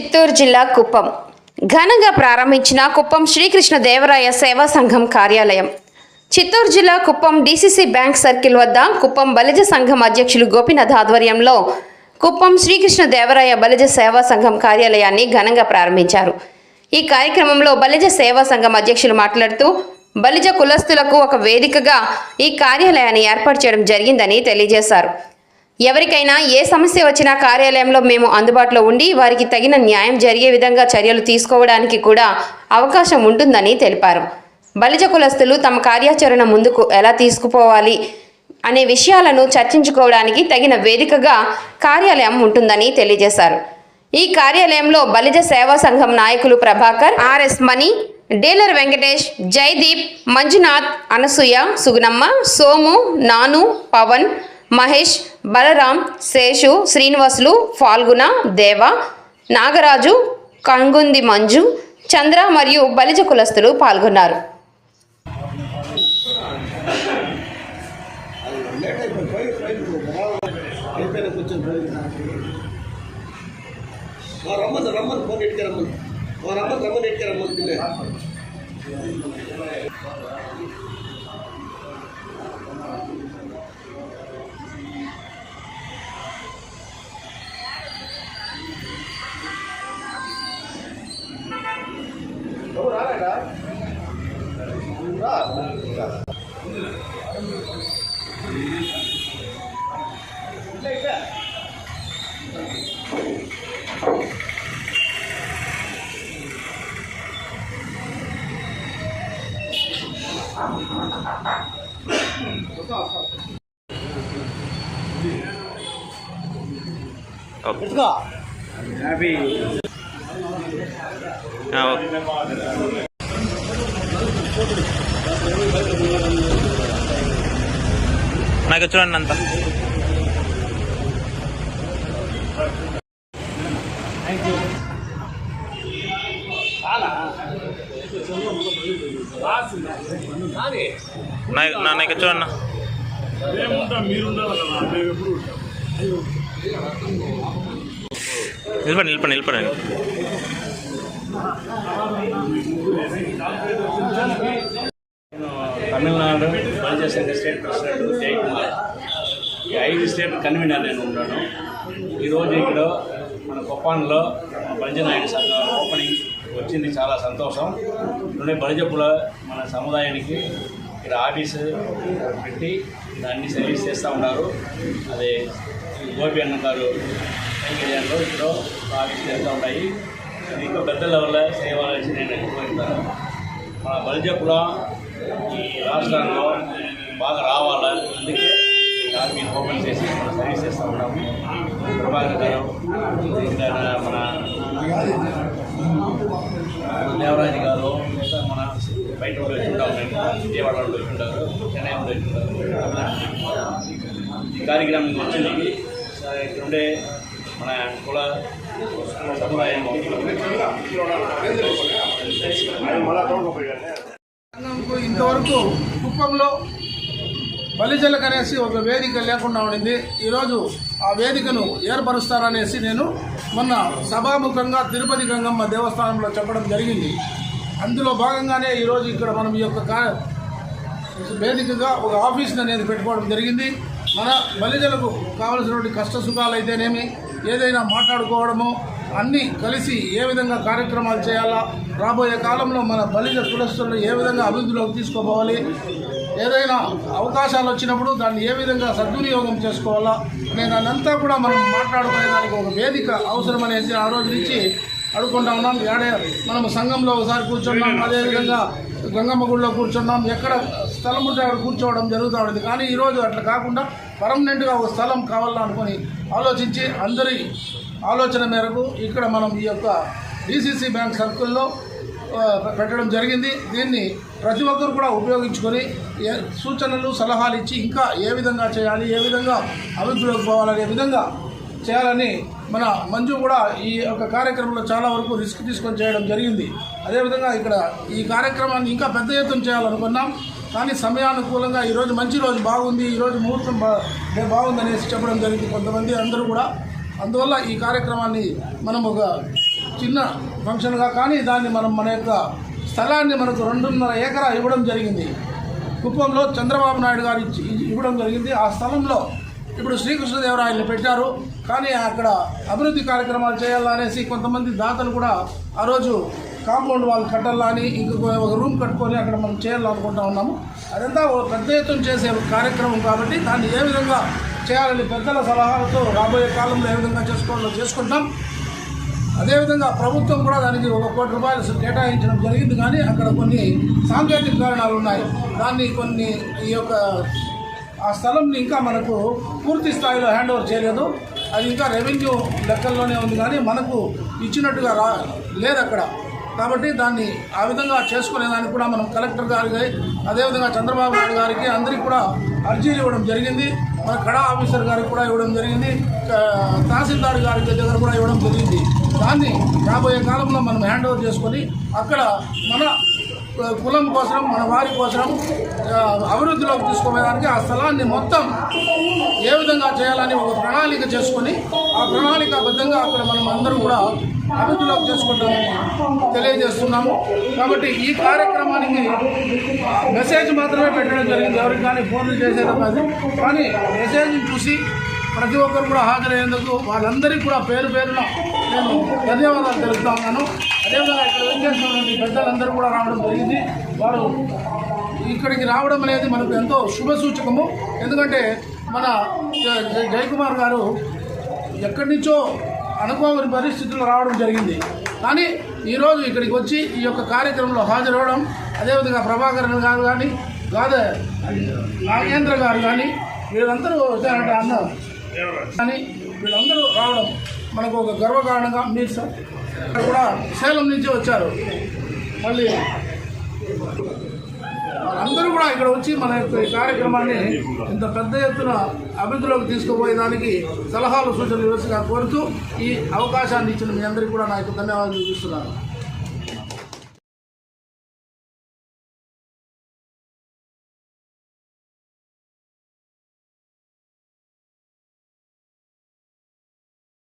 చిత్తూరు జిల్లా కుప్పం. ఘనంగా ప్రారంభించిన కుప్పం శ్రీకృష్ణ దేవరాయ సేవా సంఘం కార్యాలయం. చిత్తూరు జిల్లా కుప్పం డీసీసీ బ్యాంక్ సర్కిల్ వద్ద కుప్పం బలిజ సంఘం అధ్యక్షులు గోపినాథ్ ఆధ్వర్యంలో కుప్పం శ్రీకృష్ణ దేవరాయ బలిజ సేవా సంఘం కార్యాలయాన్ని ఘనంగా ప్రారంభించారు. ఈ కార్యక్రమంలో బలిజ సేవా సంఘం అధ్యక్షులు మాట్లాడుతూ బలిజ కులస్తులకు ఒక వేదికగా ఈ కార్యాలయాన్ని ఏర్పాటు చేయడం జరిగిందని తెలియజేశారు. ఎవరికైనా ఏ సమస్య వచ్చినా కార్యాలయంలో మేము అందుబాటులో ఉండి వారికి తగిన న్యాయం జరిగే విధంగా చర్యలు తీసుకోవడానికి కూడా అవకాశం ఉంటుందని తెలిపారు. బలిజ కులస్తులు తమ కార్యాచరణ ముందుకు ఎలా తీసుకుపోవాలి అనే విషయాలను చర్చించుకోవడానికి తగిన వేదికగా కార్యాలయం ఉంటుందని తెలియజేశారు. ఈ కార్యాలయంలో బలిజ సేవా సంఘం నాయకులు ప్రభాకర్ ఆర్ఎస్ మణి డీలర్ వెంకటేష్ జైదీప్ మంజునాథ్ అనసూయ సుగుణమ్మ సోము నాను పవన్ మహేష్ బలరాం శేషు శ్రీనివాసులు ఫాల్గుణ దేవ నాగరాజు కంగుంది మంజు చంద్ర మరియు బలిజ కులస్తులు పాల్గొన్నారు. రమ్మని రమ్మని ఫోన్ ఎట్టుకు రమ్మని. రమ్మని రమ్మని ఎట్టుకు రమ్మని పిల్లే ఎట్టుకో ఆ, ఓకే. నాకు చూడండి అంత. నాకు చూడండి నిలపండి నిలపండి నిలపండి తమిళనాడు బలిజ స్టేట్ ప్రెసిడెంట్ జయకుమార్ ఈ ఐదు స్టేట్ కన్వీనర్ నేను ఉన్నాను ఈరోజు ఇక్కడ మన కొప్పాన్లో భంజనాయుడు సంఘ సంఘం ఓపెనింగ్ వచ్చింది. చాలా సంతోషం. నుండి బలిజపుల మన సముదాయానికి ఇక్కడ ఆఫీసు పెట్టి దాన్ని సర్వీస్ చేస్తూ ఉన్నారు. అదే గోపి అన్న గారు ఏరియాలో ఇక్కడ ఆఫీస్ చేస్తూ ఉన్నాయి. ఇంకా పెద్ద లెవెల్లో చేయవలసి నేను కోరుతాను మన కూడా ఈ రాష్ట్రంలో బాగా రావాలా? అందుకే ఈ ఓపెన్ చేసి మన సర్వీస్ చేస్తూ ఉన్నాము. ప్రభాకర్ గారు ఇంకా మన దేవరాజు గారు మన బయట వాళ్ళు వచ్చి ఉంటాం మేము విజయవాడ వాళ్ళు ఉంటారు చెన్నై వాళ్ళు ఉంటారు. ఈ కార్యక్రమం వచ్చింది. ఇక్కడ ఉండే మన కుల ఇంతవరకు కుప్పంలో బలిజలకు అనేసి ఒక వేదిక లేకుండా ఉండింది. ఈరోజు ఆ వేదికను ఏర్పరుస్తారనేసి నేను మొన్న సభాముఖంగా తిరుపతి గంగమ్మ దేవస్థానంలో చెప్పడం జరిగింది. అందులో భాగంగానే ఈరోజు ఇక్కడ మనం ఈ యొక్క కా వేదికగా ఒక ఆఫీస్ని అనేది పెట్టుకోవడం జరిగింది. మన బలిజలకు కావలసినటువంటి కష్ట సుఖాలు అయితేనేమి ఏదైనా మాట్లాడుకోవడము అన్నీ కలిసి ఏ విధంగా కార్యక్రమాలు చేయాలా రాబోయే కాలంలో మన బలిజ కులస్తులను ఏ విధంగా అభివృద్ధిలోకి తీసుకోపోవాలి ఏదైనా అవకాశాలు వచ్చినప్పుడు దాన్ని ఏ విధంగా సద్వినియోగం చేసుకోవాలా అనే దాన్నంతా కూడా మనం మాట్లాడుకునేదానికి ఒక వేదిక అవసరం అనేసి ఆ రోజు నుంచి అడుగుకుంటా ఉన్నాం. ఏడే మనం సంఘంలో ఒకసారి కూర్చున్నాం అదేవిధంగా గంగమ్మ గుడిలో కూర్చున్నాం. ఎక్కడ స్థలం ఉంటే అక్కడ కూర్చోవడం జరుగుతూ ఉండేది. కానీ ఈరోజు అట్లా కాకుండా పర్మనెంట్గా ఒక స్థలం కావాలనుకొని ఆలోచించి అందరి ఆలోచన మేరకు ఇక్కడ మనం ఈ యొక్క డీసీసీ బ్యాంక్ సర్కిల్లో పెట్టడం జరిగింది. దీన్ని ప్రతి ఒక్కరు కూడా ఉపయోగించుకొని ఏ సూచనలు సలహాలు ఇచ్చి ఇంకా ఏ విధంగా చేయాలి ఏ విధంగా అభివృద్ధిలోకి పోవాలనే విధంగా చేయాలని మన మంజు కూడా ఈ యొక్క కార్యక్రమంలో చాలా వరకు రిస్క్ తీసుకొని చేయడం జరిగింది. అదేవిధంగా ఇక్కడ ఈ కార్యక్రమాన్ని ఇంకా పెద్ద ఎత్తున చేయాలనుకున్నాం. కానీ సమయానుకూలంగా ఈరోజు మంచి రోజు బాగుంది ఈరోజు ముహూర్తం బా బాగుందనేసి చెప్పడం జరిగింది కొంతమంది అందరూ కూడా. అందువల్ల ఈ కార్యక్రమాన్ని మనం ఒక చిన్న ఫంక్షన్గా కానీ దాన్ని మనం మన యొక్క స్థలాన్ని మనకు రెండున్నర ఎకరా ఇవ్వడం జరిగింది. కుప్పంలో చంద్రబాబు నాయుడు గారు ఇచ్చి ఇవ్వడం జరిగింది. ఆ స్థలంలో ఇప్పుడు శ్రీకృష్ణదేవరాయల్ని పెట్టారు. కానీ అక్కడ అభివృద్ధి కార్యక్రమాలు చేయాలనేసి కొంతమంది దాతలు కూడా ఆ రోజు కాంపౌండ్ వాళ్ళు కట్టాలని ఇంకొక ఒక రూమ్ కట్టుకొని అక్కడ మనం చేయాలనుకుంటా ఉన్నాము. అదంతా ఒక పెద్ద ఎత్తున చేసే కార్యక్రమం కాబట్టి దాన్ని ఏ విధంగా చేయాలని పెద్దల సలహాలతో రాబోయే కాలంలో ఏ విధంగా చేసుకోవాలో చేసుకుంటాం. అదేవిధంగా ప్రభుత్వం కూడా దానికి ఒక కోటి రూపాయలు కేటాయించడం జరిగింది కానీ అక్కడ కొన్ని సాంకేతిక కారణాలు ఉన్నాయి. దాన్ని కొన్ని ఈ యొక్క ఆ స్థలంని ఇంకా మనకు పూర్తి స్థాయిలో హ్యాండ్ ఓవర్ చేయలేదు. అది ఇంకా రెవెన్యూ లెక్కల్లోనే ఉంది కానీ మనకు ఇచ్చినట్టుగా రా లేదు అక్కడ. కాబట్టి దాన్ని ఆ విధంగా చేసుకునేదానికి కూడా మనం కలెక్టర్ గారికి అదేవిధంగా చంద్రబాబు నాయుడు గారికి అందరికీ కూడా అర్జీలు ఇవ్వడం జరిగింది. మన కడా ఆఫీసర్ గారికి కూడా ఇవ్వడం జరిగింది. తహసీల్దార్ గారి దగ్గర కూడా ఇవ్వడం జరిగింది. దాన్ని రాబోయే కాలంలో మనం హ్యాండ్ ఓవర్ చేసుకొని అక్కడ మన కులం కోసం మన వారి కోసం అభివృద్ధిలోకి తీసుకోవడానికి ఆ స్థలాన్ని మొత్తం ఏ విధంగా చేయాలని ఒక ప్రణాళిక చేసుకొని ఆ ప్రణాళికాబద్ధంగా అక్కడ మనం అందరం కూడా అభివృద్ధిలోకి చేసుకుంటామని తెలియజేస్తున్నాము. కాబట్టి ఈ కార్యక్రమానికి మెసేజ్ మాత్రమే పెట్టడం జరిగింది. ఎవరికి కానీ ఫోన్లు చేసేది కాదు. కానీ మెసేజ్ చూసి ప్రతి ఒక్కరు కూడా హాజరయ్యేందుకు వాళ్ళందరికీ కూడా పేరు పేరున నేను ధన్యవాదాలు తెలుపుతా ఉన్నాను. అదేవిధంగా ఇక్కడ విచ్చేసినటువంటి పెద్దలందరూ కూడా రావడం జరిగింది. వారు ఇక్కడికి రావడం అనేది మనకు ఎంతో శుభ సూచకము. ఎందుకంటే మన జయకుమార్ గారు ఎక్కడి నుంచో అనుకోని పరిస్థితుల్లో రావడం జరిగింది. కానీ ఈరోజు ఇక్కడికి వచ్చి ఈ యొక్క కార్యక్రమంలో హాజరవడం అదేవిధంగా ప్రభాకరన్ గారు కానీ కాదు నాగేంద్ర గారు కానీ వీళ్ళందరూ వచ్చారంటే అన్న. కానీ వీళ్ళందరూ రావడం మనకు ఒక గర్వకారణంగా మీరు సార్ ఇక్కడ కూడా సేలం నుంచి వచ్చారు. మళ్ళీ అందరూ కూడా ఇక్కడ వచ్చి మన యొక్క ఈ కార్యక్రమాన్ని ఇంత పెద్ద ఎత్తున అభివృద్ధిలోకి తీసుకుపోయేదానికి సలహాలు సూచనలు ఇవ్వాల్సిగా కోరుతూ ఈ అవకాశాన్ని ఇచ్చిన మీ అందరికీ కూడా నా యొక్క ధన్యవాదాలు చూపిస్తున్నాను